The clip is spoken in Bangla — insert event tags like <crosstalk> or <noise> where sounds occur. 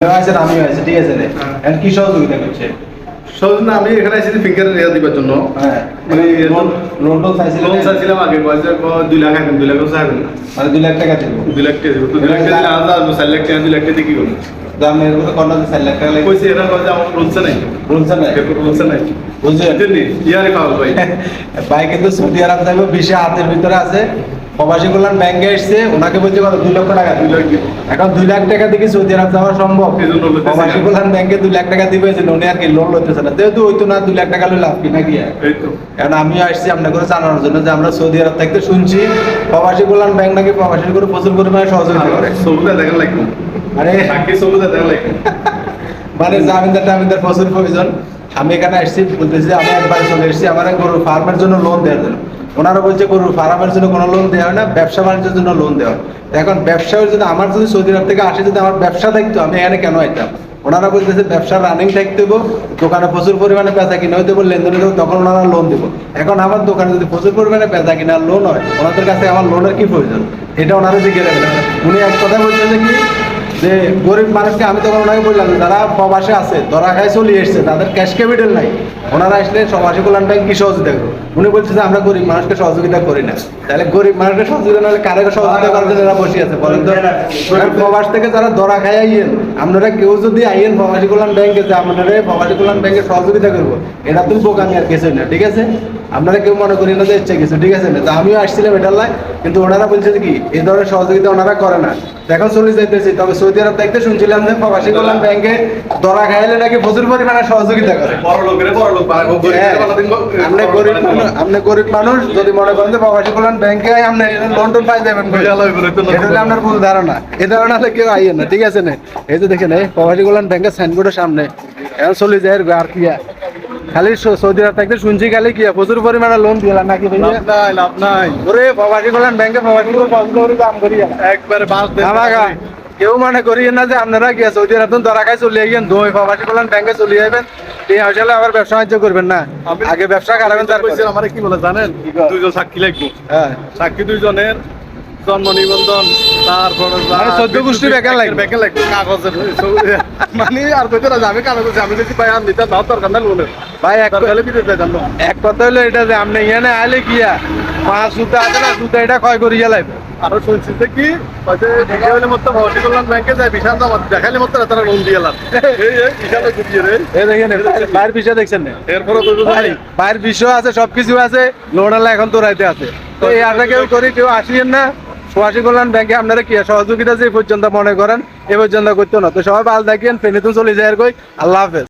আছেন আমি আছে ঠিক আছে রে। এখন কি সহযোগিতা করছে? সহজ আমি এখানে এসেছি ফিঙ্গার রেয়া দিবার জন্য। হ্যাঁ মানে লোন লোন টোন চাইছিলেন লোন চাইছিলাম আগে বয়সে দুই লাখ আইবেন দুই লাখ চাইবেন না। মানে দুই লাখ টাকা দিব। দুই লাখ টাকা দিব দুই লাখ টাকা আলাদা আসব চার লাখ টাকা দুই লাখ টাকা কি করব? দাম এর মধ্যে কন্যা চার লাখ টাকা লাগে কইছি এরা কয় আমার রুলসে নাই। বলছেন না রুলসে নাই। বুঝলেন ইয়ারে খাওয়া ভাই। <laughs> ভাই কিন্তু সৌদি আরব যাইবো বিশে হাতের ভিতরে আছে। প্রবাসী কল্যাণ ব্যাংকে এসছে ওনাকে বলছে কত দুই লক্ষ টাকা দুই এখন দুই লাখ টাকা থেকে সৌদি আরব যাওয়া সম্ভব। প্রবাসী কল্যাণ ব্যাংকে দুই লাখ টাকা দিবে যে লোনে আর কি লোন লইতেছে না। যেহেতু হইতো না দুই লাখ টাকা লই লাভ কিনা কি? কারণ আমিও আসছি আপনাকে জানানোর জন্য যে আমরা সৌদি আরব থাকতে শুনছি প্রবাসী কল্যাণ ব্যাংক নাকি প্রবাসীর করে প্রচুর পরিমাণে সহযোগিতা করে। সবুজা দেখা লাগবে আরে। সাক্ষী সবুজা দেখা লাগবে মানে জামিনদার টামিনদার প্রচুর প্রয়োজন। আমি এখানে আসছি, বলতেছি আমি একবার চলে এসেছি আমার গরুর ফার্মের জন্য লোন দেওয়ার জন্য। ওনারা বলছে গরুর ফার্মের জন্য কোনো লোন দেওয়া হয় না, ব্যবসা বাণিজ্যের জন্য লোন দেওয়া হয়। এখন ব্যবসায় যদি আমার যদি সৌদি আরব থেকে আসে, যদি আমার ব্যবসা থাকতো, আমি এখানে কেন আইতাম? ওনারা বলতেছে ব্যবসা রানিং থাকতে হব দোকানে প্রচুর পরিমাণে পেঁচা কিনে হবে লেনদেন দেবো তখন ওনারা লোন দেবো। এখন আমার দোকানে যদি প্রচুর পরিমাণে পেঁচা কিনা লোন হয়, ওনাদের কাছে আমার লোনের কি প্রয়োজন? এটা ওনারা জিজ্ঞেস উনি এক কথা বলছেন যে কি যে গরিব মানুষকে আমি তখন ওনাকে বললাম যারা প্রবাসে আছে, ধরা খায় চলে এসছে, তাদের ক্যাশ ক্যাপিটাল নাই। ওনারা আসলে প্রবাসী কল্যাণ ব্যাংক কি সহযোগিতা করব? উনি বলছে যে আমরা গরিব মানুষকে সহযোগিতা করি না। তাহলে গরিব মানুষকে সহযোগিতা নাহলে কারে সহযোগিতা করার জন্য বসে আছে, বলেন তো? প্রবাস থেকে যারা ধরা খায় আইয়েন আপনারা কেউ যদি আইয়েন প্রবাসী কল্যাণ ব্যাংকে যে আপনারা প্রবাসী কল্যাণ ব্যাংকে সহযোগিতা করব। এটা তুমি বোকামি আর কিছুই না, ঠিক আছে? আপনারা কেউ মনে করি না যে ইচ্ছা কিছু, ঠিক আছে? না তো আমিও আসছিলাম এটার লাই কিন্তু ওনারা বলছে কি এই ধরনের সহযোগিতা ওনারা করে না। এখন চলে যাইতেছি, তবে সৌদি আরব দেখতে শুনছিলাম যে প্রবাসী কল্যাণ ব্যাংকে ধরা খাইলে নাকি প্রচুর পরিমাণে সহযোগিতা করে। গরিব হ্যাঁ, আপনি গরিব মানুষ আপনি গরিব মানুষ যদি মনে করেন যে প্রবাসী কল্যাণ ব্যাংকে আপনি লোন টোন পাই যাবেন। এটা হলো আপনার ভুল ধারণা। এই ধারণা হলে কেউ আইয়েন না ঠিক আছে না? এই যে দেখেন এই প্রবাসী কল্যাণ ব্যাংকের সাইনবোর্ডের সামনে এখন চলে যায় আর কি খালি সৌদি আরব থাকতে শুনছি খালি কি প্রচুর পরিমাণে লোন দিলাম নাকি লাভ নাই ওরে প্রবাসী কল্যাণ ব্যাংকে প্রবাসী কাম করি একবারে বাস কেউ মানে করি না যে আপনারা গিয়ে সৌদি আরব ধরা খাই চলে গিয়েন দুই প্রবাসী কল্যাণ ব্যাংকে চলে যাবেন এই হাসলে আবার ব্যবসা বাণিজ্য করবেন না। আগে ব্যবসা কারাবেন তার আমার কি বলে জানেন? দুইজন সাক্ষী লাগবে। হ্যাঁ। সাক্ষী দুইজনের জন্ম নিবন্ধন তারপর মানে চোদ্দ গোষ্ঠী বেকার লাগবে। বেকার লাগবে। কাগজের মানে আর কইতে না আমি কাগজ আমি যদি পাই আমি দিতে নাও দরকার না। লোনের ভাই এক কথা হলো এটা যে আপনি এখানে আইলে কিয়া পাঁচ সুতা আছে না সুতা এটা ক্ষয় করি গেলাই আরও শুনছি যে কি মতো ভর্তি করলাম ব্যাংকে যায় বিশাল জমা দেখালে মতো তারা লোন দিয়ে এলাম এই এই রে এই দেখেন বাইরের বিষয় দেখছেন না? এরপরে তো ভাই। বাইরের বিষয় আছে সবকিছু আছে লোনালা এখন তো রাইতে আছে। তো এই আশা কেউ করি কেউ আসিয়েন না। সোয়াশি কল্যাণ ব্যাংকে আপনারা কি সহযোগিতা যে পর্যন্ত মনে করেন এ পর্যন্ত করতে না। তো সবাই ভালো থাকেন ফেনে চলে যায় কই। আল্লাহ হাফেজ।